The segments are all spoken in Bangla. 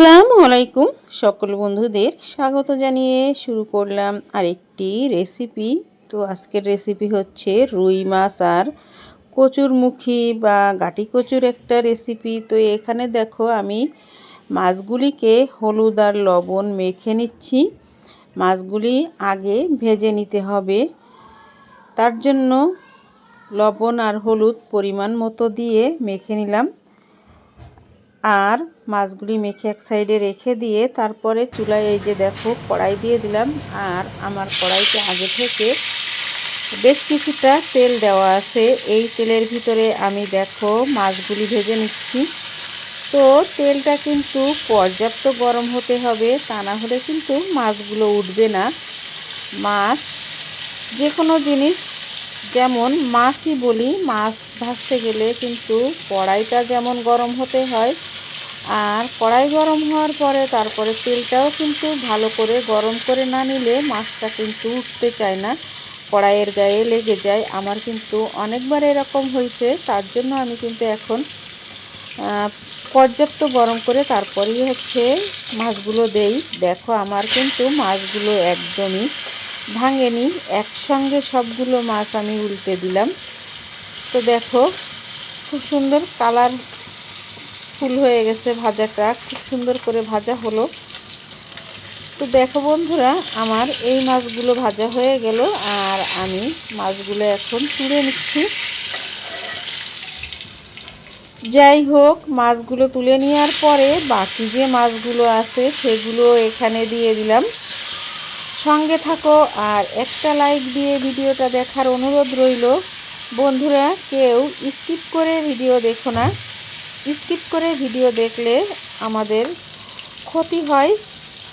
আসসালামু আলাইকুম সকল বন্ধুদের স্বাগত জানিয়ে শুরু করলাম আরেকটি রেসিপি। তো আজকের রেসিপি হচ্ছে রুই মাছ আর কচুরমুখী বা গাটি কচুর একটা রেসিপি। তো এখানে দেখো আমি মাছগুলিকে হলুদ আর লবণ মেখে নিচ্ছি। মাছগুলি আগে ভেজে নিতে হবে। তার জন্য লবণ আর হলুদ পরিমাণ মতো দিয়ে মেখে নিলাম। আর মাছগুলি মেখে এক সাইডে রেখে দিয়ে তারপরে চুলায় এই যে দেখো কড়াই দিয়ে দিলাম। আর আমার কড়াইতে আগে থেকে বেশ কিছুটা তেল দেওয়া আছে। এই তেলের ভিতরে আমি দেখো মাছগুলি ভেজে নিচ্ছি। তো তেলটা কিন্তু পর্যাপ্ত গরম হতে হবে, তা না হলে কিন্তু মাছগুলো উঠবে না। মাছ যে কোনো জিনিস, যেমন মাছই বলি, মাছ ভাজতে গেলে কিন্তু কড়াইটা যেমন গরম হতে হয় আর কড়াই গরম হওয়ার পরে তারপরে তেলটাও কিন্তু ভালো করে গরম করে না নিলে মাছটা কিন্তু উঠতে চায় না। কড়াইয়ের গায়ে লেগে যায়। আমার কিন্তু অনেকবার এরকম হয়েছে। তার জন্য আমি কিন্তু এখন পর্যাপ্ত গরম করে তারপরেই হচ্ছে মাছগুলো দেই। দেখো আমার কিন্তু মাছগুলো একদমই ভাঙেনি। একসঙ্গে সবগুলো মাছ আমি উল্টে দিলাম। তো দেখো, খুব সুন্দর কালার ফুল হয়ে গেছে ভাজাটা। খুব সুন্দর করে ভাজা হলো। তো দেখো বন্ধুরা, আমার এই মাছগুলো ভাজা হয়ে গেল আর আমি মাছগুলো এখন তুলে নিচ্ছি। যাই হোক, মাছগুলো তুলে নেওয়ার পরে বাকি যে মাছগুলো আছে সেগুলো এখানে দিয়ে দিলাম। সঙ্গে থাকো আর একটা লাইক দিয়ে ভিডিওটা দেখার অনুরোধ রইল। বন্ধুরা, কেউ স্কিপ করে ভিডিও দেখো না। স্কিপ করে ভিডিও দেখলে আমাদের ক্ষতি হয়।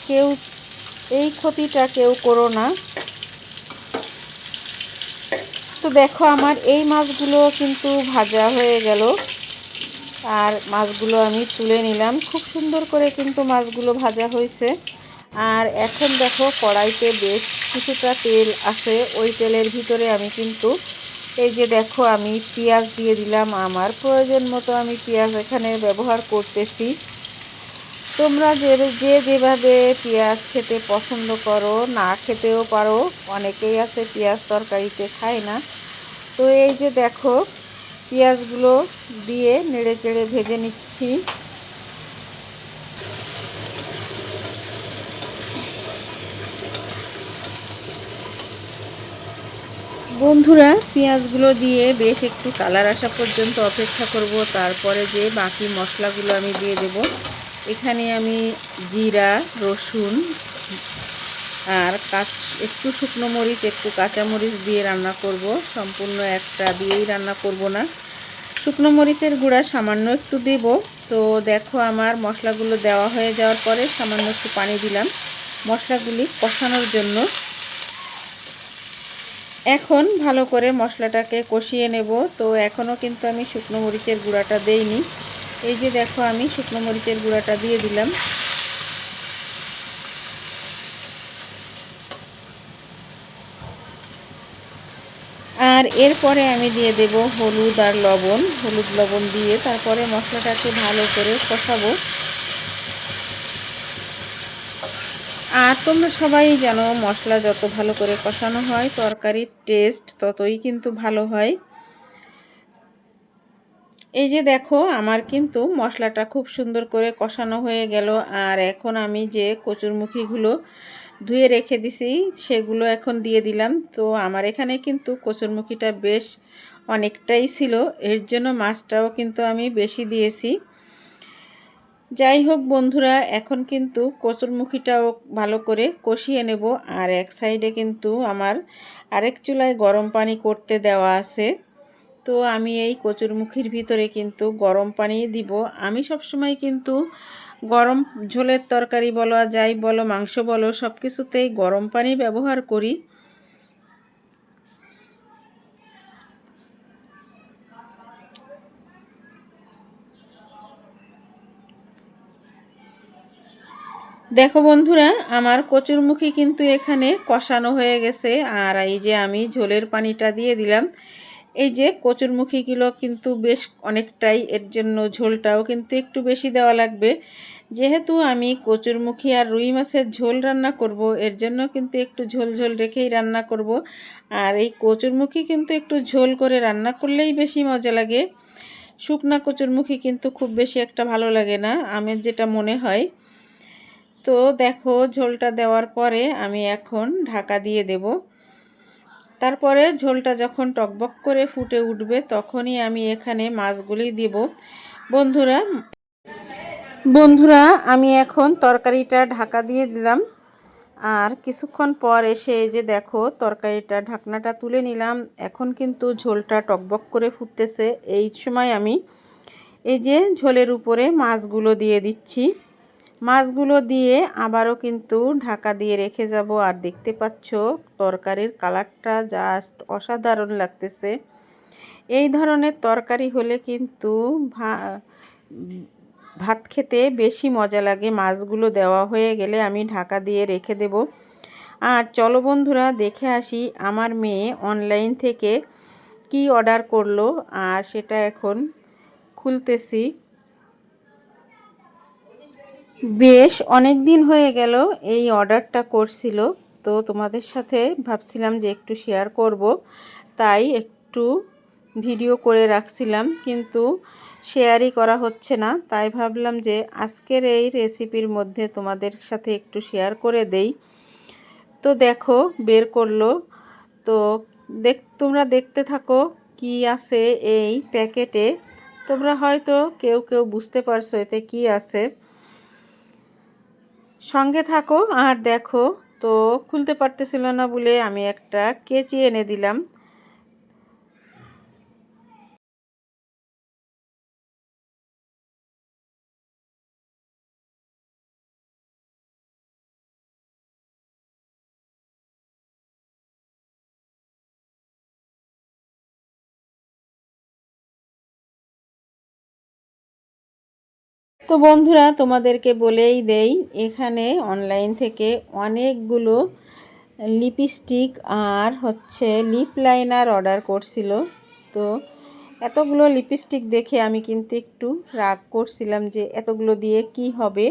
কেউ, এই ক্ষতিটা কেউ করো না। তো দেখো, আমার এই মাছগুলো কিন্তু ভাজা হয়ে গেল। আর মাছগুলো আমি তুলে নিলাম। খুব সুন্দর করে কিন্তু মাছগুলো ভাজা হয়েছে। আর এখন দেখো, কড়াইতে বেশ কিছুটা তেল আছে। ওই তেলের ভিতরে আমি কিন্তু এই যে দেখো, আমি পেঁয়াজ দিয়ে দিলাম। আমার প্রয়োজন মতো আমি পেঁয়াজ এখানে ব্যবহার করতেছি। তোমরা যে যে যেভাবে পেঁয়াজ খেতে পছন্দ করো, না খেতেও পারো, অনেকেই আছে পেঁয়াজ তরকারিতে খায় না। তো এই যে দেখো, পেঁয়াজগুলো দিয়ে নেড়ে চেড়ে ভেজে নিচ্ছি। বন্ধুরা, পেঁয়াজগুলো দিয়ে বেশ একটু কালার আসা পর্যন্ত অপেক্ষা করব। তারপরে যে বাকি মশলাগুলো আমি দিয়ে দেব, এখানে আমি জিরা, রসুন আর কাঁচ, একটু শুকনো মরিচ, একটু কাঁচা মরিচ দিয়ে রান্না করব। সম্পূর্ণ একটা দিয়েই রান্না করব না। শুকনো মরিচের গুঁড়া সামান্য একটু দেব। তো দেখো, আমার মশলাগুলো দেওয়া হয়ে যাওয়ার পরে সামান্য একটু পানি দিলাম। মশলাগুলি কষানোর জন্য এখন ভালো করে মশলাটাকে কষিয়ে নেব। তো এখনও কিন্তু আমি শুকনো মরিচের গুঁড়াটা দেইনি। এই যে দেখো আমি শুকনো মরিচের গুঁড়াটা দিয়ে দিলাম। আর এরপরে আমি দিয়ে দেব হলুদ আর লবণ। হলুদ লবণ দিয়ে তারপরে মশলাটাকে ভালো করে কষাবো। আর তোমরা সবাই জানো মশলা যত ভালো করে কষানো হয়, তরকারির টেস্ট ততই কিন্তু ভালো হয়। এই যে দেখো, আমার কিন্তু মশলাটা খুব সুন্দর করে কষানো হয়ে গেল, আর এখন আমি যে কচুরমুখিগুলো ধুয়ে রেখে দিছি, সেগুলো এখন দিয়ে দিলাম। তো আমার এখানে কিন্তু কচুরমুখিটা বেশ অনেকটাই ছিল, এর জন্য মাছটাও কিন্তু আমি বেশি দিয়েছি। যাই হোক বন্ধুরা, এখন কিন্তু কচুরমুখিটাও ভালো করে কষিয়ে নেব। আর এক সাইডে কিন্তু আমার আরেক চুলায় গরম পানি করতে দেওয়া আছে। তো আমি এই কচুরমুখির ভিতরে কিন্তু গরম পানি দিব। আমি সবসময় কিন্তু গরম ঝোলের তরকারি বলো যাই বলো, মাংস বলো সব কিছুতেই গরম পানি ব্যবহার করি। দেখো বন্ধুরা, আমার কচুরমুখী কিন্তু এখানে কষানো হয়ে গেছে, আর এই যে আমি ঝোলের পানিটা দিয়ে দিলাম, এই যে কচুরমুখীগুলো কিন্তু বেশ অনেকটাই, এর জন্য ঝোলটাও কিন্তু একটু বেশি দেওয়া লাগবে। যেহেতু আমি কচুরমুখী আর রুই মাছের ঝোল রান্না করব, এর জন্য কিন্তু একটু ঝোল ঝোল রেখেই রান্না করব, আর এই কচুরমুখী কিন্তু একটু ঝোল করে রান্না করলেই বেশি মজা লাগে। শুকনা কচুরমুখী কিন্তু খুব বেশি একটা ভালো লাগে না, আমের যেটা মনে হয়। তো দেখো ঝোলটা দেওয়ার পরে আমি এখন ঢাকা দিয়ে দেব। তারপরে ঝোলটা যখন টকবক করে ফুটে উঠবে তখনই আমি এখানে মাছগুলি দিব। বন্ধুরা বন্ধুরা, আমি এখন তরকারিটা ঢাকা দিয়ে দিলাম। আর কিছুক্ষণ পর এসে এই যে দেখো তরকারিটা, ঢাকনাটা তুলে নিলাম। এখন কিন্তু ঝোলটা টকবক করে ফুটতেছে। এই সময় আমি এই যে ঝোলের উপরে মাছগুলো দিয়ে দিচ্ছি। মাছগুলো দিয়ে আবারও কিন্তু ঢাকা দিয়ে রেখে যাব। আর দেখতে পাচ্ছ, তরকারির কালারটা জাস্ট অসাধারণ লাগতেছে। এই ধরনের তরকারি হলে কিন্তু ভা ভাত খেতে বেশি মজা লাগে। মাছগুলো দেওয়া হয়ে গেলে আমি ঢাকা দিয়ে রেখে দেব। আর চলো বন্ধুরা, দেখে আসি আমার মেয়ে অনলাইন থেকে কি অর্ডার করল। আর সেটা এখন খুলতেছি। বেশ অনেক দিন হয়ে গেল এই অর্ডারটা করছিল, তো তোমাদের সাথে ভাবছিলাম যে একটু শেয়ার করব। তাই একটু ভিডিও করে রাখছিলাম, কিন্তু শেয়ারই করা হচ্ছে না। তাই ভাবলাম যে আজকের এই রেসিপির মধ্যে তোমাদের সাথে একটু শেয়ার করে দেই। তো দেখো, বের করল। তো দেখ, তোমরা দেখতে থাকো কি আছে এই প্যাকেটে। তোমরা হয়তো কেউ কেউ বুঝতে পারছ এতে কি আছে। সঙ্গে থাকো আর দেখো তো খুলতে পারতেছিল না বলে আমি একটা কেচি এনে দিলাম। তো বন্ধুরা, তোমাদেরকে বলেই দেই, এখানে অনলাইন থেকে অনেকগুলো লিপস্টিক আর হচ্ছে লিপ লাইনার অর্ডার করছিল। তো এতগুলো লিপস্টিক দেখে আমি কিন্তু একটু রাগ করছিলাম যে এতগুলো দিয়ে কি হবে।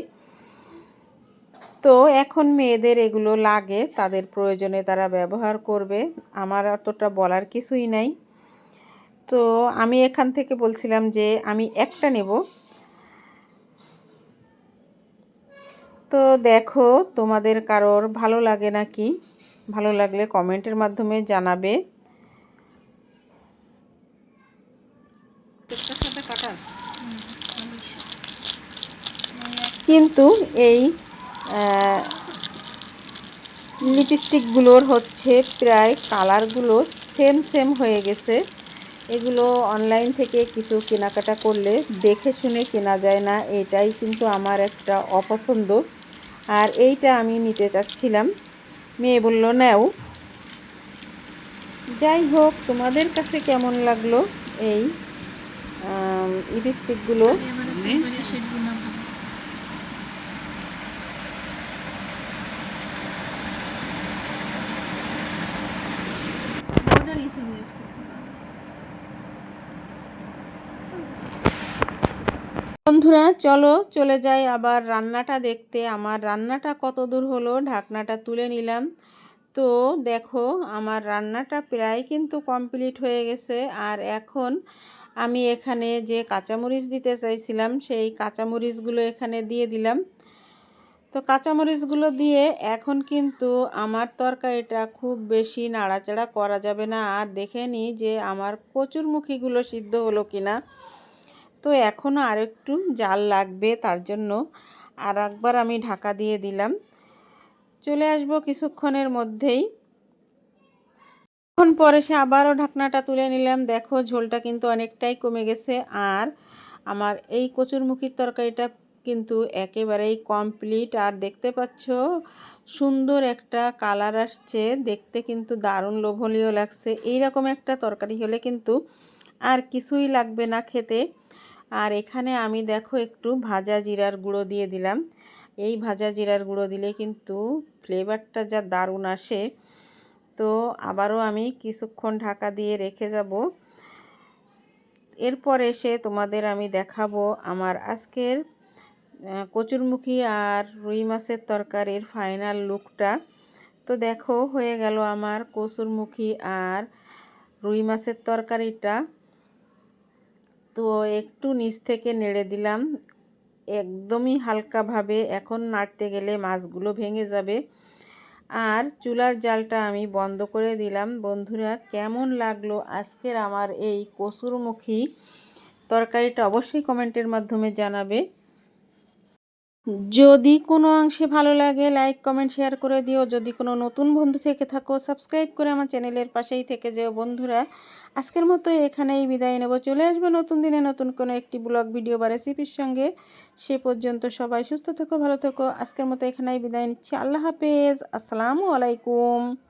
তো এখন মেয়েদের এগুলো লাগে, তাদের প্রয়োজনে তারা ব্যবহার করবে, আমার অতটা বলার কিছুই নাই। তো আমি এখান থেকে বলছিলাম যে আমি একটা নেব তো দেখো তোমাদের কারোর ভালো লাগে নাকি? ভালো লাগলে কমেন্টের মাধ্যমে জানাবে। কিন্তু এই লিপস্টিকগুলোর হচ্ছে প্রায় কালারগুলো সেম সেম হয়ে গেছে। এগুলো অনলাইন থেকে কিছু কেনাকাটা করলে দেখে শুনে কেনা যায় না, এটাই কিন্তু আমার একটা অপছন্দ। আর এইটা আমি নিতে চাচ্ছিলাম। মেয়ে বলল নাও। যাই হোক তোমাদের কাছে কেমন লাগল এই লিপস্টিকগুলো বন্ধুরা, চলো চলে যাই আবার রান্নাটা দেখতে। আমার রান্নাটা কত দূর হলো, ঢাকনাটা তুলে নিলাম। তো দেখো, আমার রান্নাটা প্রায় কিন্তু কমপ্লিট হয়ে গেছে। আর এখন আমি এখানে যে কাঁচামরিচ দিতে চাইছিলাম, সেই কাঁচামরিচগুলো এখানে দিয়ে দিলাম। তো কাঁচামরিচগুলো দিয়ে এখন কিন্তু আমার তরকারিটা খুব বেশি নাড়াচাড়া করা যাবে না। আর দেখে নিই যে আমার কচুরমুখীগুলো সিদ্ধ হলো কিনা। তো এখনও আর একটু জাল লাগবে তার জন্য। আর একবার আমি ঢাকা দিয়ে দিলাম। চলে আসব কিছুক্ষণের মধ্যেই। এখন পরে সে আবারও ঢাকনাটা তুলে নিলাম। দেখো ঝোলটা কিন্তু অনেকটাই কমে গেছে। আর আমার এই কচুরমুখির তরকারিটা কিন্তু একেবারেই কমপ্লিট। আর দেখতে পাচ্ছ, সুন্দর একটা কালার আসছে। দেখতে কিন্তু দারুণ লোভনীয় লাগছে। এই রকম একটা তরকারি হলে কিন্তু আর কিছুই লাগবে না খেতে। আর এখানে আমি দেখো একটু ভাজা জিরার গুঁড়ো দিয়ে দিলাম। এই ভাজা জিরার গুঁড়ো দিলে কিন্তু ফ্লেভারটা যা দারুণ আসে। তো আবারও আমি কিছুক্ষণ ঢাকা দিয়ে রেখে যাব। এরপর এসে তোমাদের আমি দেখাবো আমার আজকের কচুরমুখী আর রুই মাছের তরকারির ফাইনাল লুকটা তো দেখো হয়ে গেল আমার কচুরমুখী আর রুই মাছের তরকারিটা। তো একটু নিচ থেকে নেড়ে দিলাম। একদমই হালকাভাবে এখন নাড়তে গেলে মাছগুলো ভেঙে যাবে। আর চুলার জালটা আমি বন্ধ করে দিলাম। বন্ধুরা, কেমন লাগল আজকের আমার এই কসুরমুখী তরকারিটা অবশ্যই কমেন্টের মাধ্যমে জানাবে। যদি কোনো অংশে ভালো লাগে লাইক কমেন্ট শেয়ার করে দিও। যদি কোনো নতুন বন্ধু থেকে থাকো সাবস্ক্রাইব করে আমার চ্যানেলের পাশেই থেকে যেও বন্ধুরা। আজকের মতো এখানেই বিদায় নেব। চলে আসবে নতুন দিনে নতুন কোনো একটি ব্লগ ভিডিও বা রেসিপির সঙ্গে। সে পর্যন্ত সবাই সুস্থ থেকো, ভালো থেকো। আজকের মতো এখানেই বিদায় নিচ্ছি। আল্লাহ হাফেজ। আসসালামু আলাইকুম।